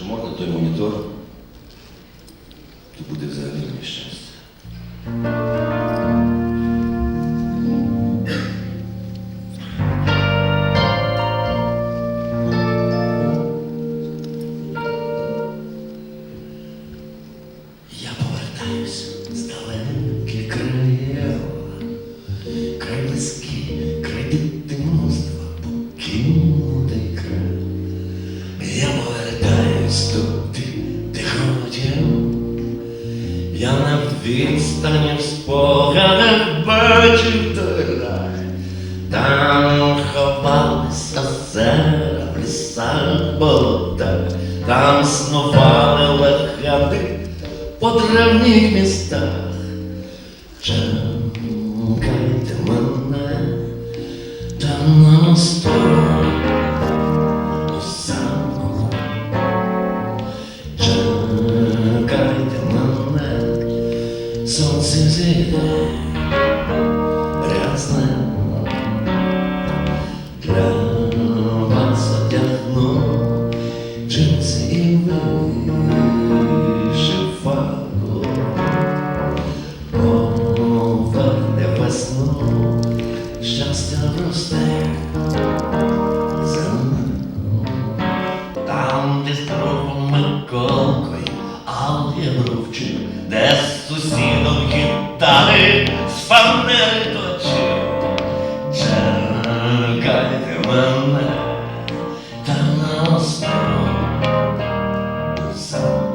Якщо можна, той монітор, то буде взагалі мені щастя. Я повертаюсь з далеких країв, край близький, повертаюсь туди, де. Я на відстані в спогадах бачив той. Там ховалися озера в лісах, болотах, там снували легенди по древніх містах. Зійде, рясне. Для вас одягну джинси і вишиванку. Поверне весну, щастя мною. Там, де з другом ал я вручив, де з сусідом гітари з фанери точив. Чекайте мене, там на острову сам.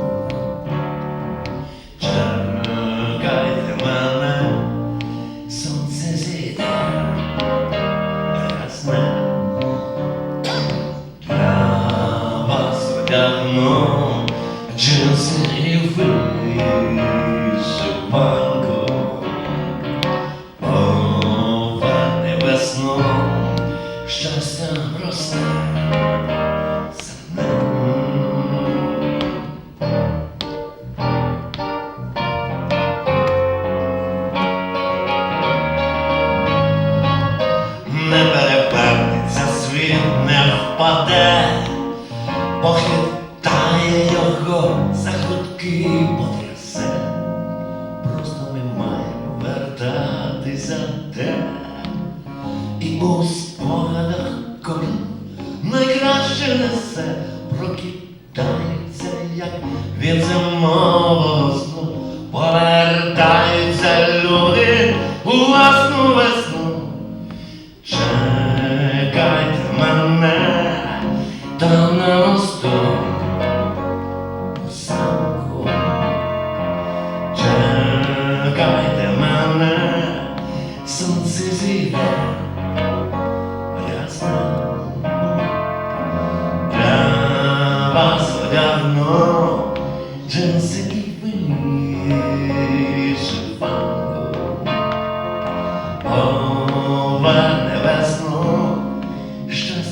Поверне щастя росте за ним. Не перевернеться світ, не впаде, похитає його за хутки потрясе. Просто ми маємо вертатися те, і у спогадах кожен найкраще несе, прокидається, як від зимового сну, повертаються люди у власну весну. Чекайте мене там на мосту у замку. Чекайте мене, сонце зійде джинси небесно, вишиванку.